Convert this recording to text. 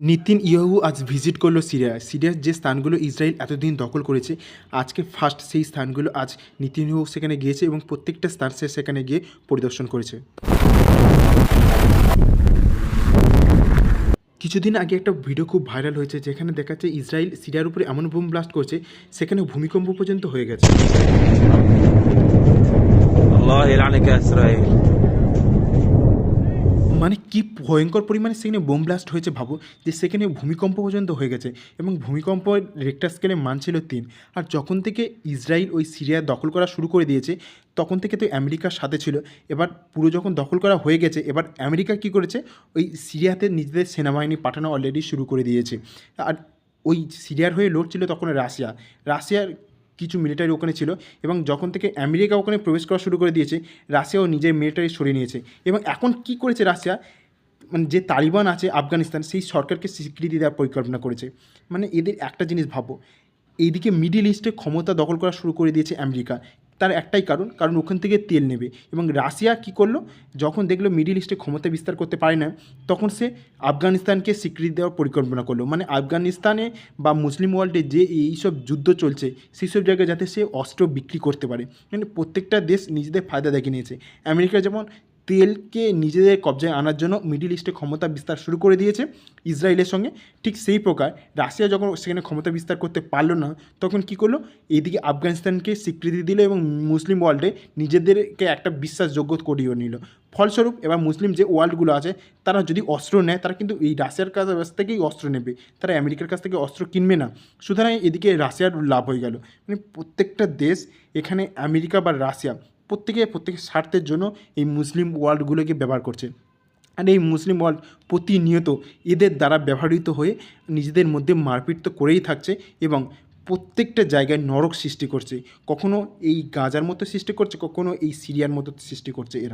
Nitin Yahoo আজ visit করল Syria. সিরিয়ার যে স্থানগুলো ইসরায়েল এতদিন দখল করেছে, আজকে ফার্স্ট সেই স্থানগুলো আজ নিতিন ইয়াহু সেখানে গিয়েছে এবং প্রত্যেকটা স্থান সে সেখানে গিয়ে পরিদর্শন করেছে। কিছুদিন আগে একটা ভিডিও খুব ভাইরাল হয়েছে, যেখানে দেখাচ্ছে ইসরায়েল সিরিয়ার উপরে এমন বোম ব্লাস্ট করছে, সেখানে ভূমিকম্প পর্যন্ত হয়ে গেছে। মানে কি ভয়ঙ্কর পরিমাণে সেখানে বোম ব্লাস্ট হয়েছে ভাবো, যে সেখানে ভূমিকম্প পর্যন্ত হয়ে গেছে এবং ভূমিকম্প রেক্টার স্কেলে মান ছিল তিন। আর যখন থেকে ইসরায়েল ওই সিরিয়া দখল করা শুরু করে দিয়েছে, তখন থেকে তো আমেরিকার সাথে ছিল। এবার পুরো যখন দখল করা হয়ে গেছে, এবার আমেরিকা কি করেছে? ওই সিরিয়াতে নিজেদের সেনাবাহিনী পাঠানো অলরেডি শুরু করে দিয়েছে। আর ওই সিরিয়ার হয়ে লড়ছিল তখন রাশিয়া। রাশিয়ার কিছু মিলিটারি ওখানে ছিল এবং যখন থেকে আমেরিকা ওখানে প্রবেশ করা শুরু করে দিয়েছে, রাশিয়াও নিজের মিলিটারি সরিয়ে নিয়েছে। এবং এখন কি করেছে রাশিয়া? মানে যে তালিবান আছে আফগানিস্তান, সেই সরকারকে স্বীকৃতি দেওয়ার পরিকল্পনা করেছে। মানে এদের একটা জিনিস ভাবো, এইদিকে মিডিল ইস্টে ক্ষমতা দখল করা শুরু করে দিয়েছে আমেরিকা। তার একটাই কারণ কারণ ওখান থেকে তেল নেবে। এবং রাশিয়া কি করল? যখন দেখল মিডিল ইস্টে ক্ষমতা বিস্তার করতে পারে না, তখন সে আফগানিস্তানকে স্বীকৃতি দেওয়ার পরিকল্পনা করল। মানে আফগানিস্তানে বা মুসলিম ওয়ার্ল্ডে যে এইসব যুদ্ধ চলছে সেই সব জায়গায় যাতে সে অস্ত্র বিক্রি করতে পারে। মানে প্রত্যেকটা দেশ নিজেদের ফায়দা দেখে নিয়েছে। আমেরিকা যেমন তেলকে নিজেদের কবজায় আনার জন্য মিডিল ইস্টে ক্ষমতা বিস্তার শুরু করে দিয়েছে ইসরায়েলের সঙ্গে। ঠিক সেই প্রকার রাশিয়া যখন সেখানে ক্ষমতা বিস্তার করতে পারল না, তখন কি করল? এইদিকে আফগানিস্তানকে স্বীকৃতি দিল এবং মুসলিম ওয়ার্ল্ডে নিজেদেরকে একটা বিশ্বাসযোগ্য করিয়ে নিল। ফলস্বরূপ এবার মুসলিম যে ওয়ার্ল্ডগুলো আছে, তারা যদি অস্ত্র নেয়, তারা কিন্তু এই রাশিয়ার কাছ থেকেই অস্ত্র নেবে। তারা আমেরিকার কাছ থেকে অস্ত্র কিনবে না। সুতরাং এদিকে রাশিয়ার লাভ হয়ে গেল। মানে প্রত্যেকটা দেশ এখানে আমেরিকা বা রাশিয়া প্রত্যেকে প্রত্যেকের স্বার্থের জন্য এই মুসলিম ওয়ার্ল্ডগুলোকে ব্যবহার করছে। আর এই মুসলিম ওয়ার্ল্ড প্রতিনিয়ত এদের দ্বারা ব্যবহৃত হয়ে নিজেদের মধ্যে মারপিট তো করেই থাকছে এবং প্রত্যেকটা জায়গায় নরক সৃষ্টি করছে। কখনো এই গাজার মতো সৃষ্টি করছে, কখনো এই সিরিয়ার মতো সৃষ্টি করছে এরা।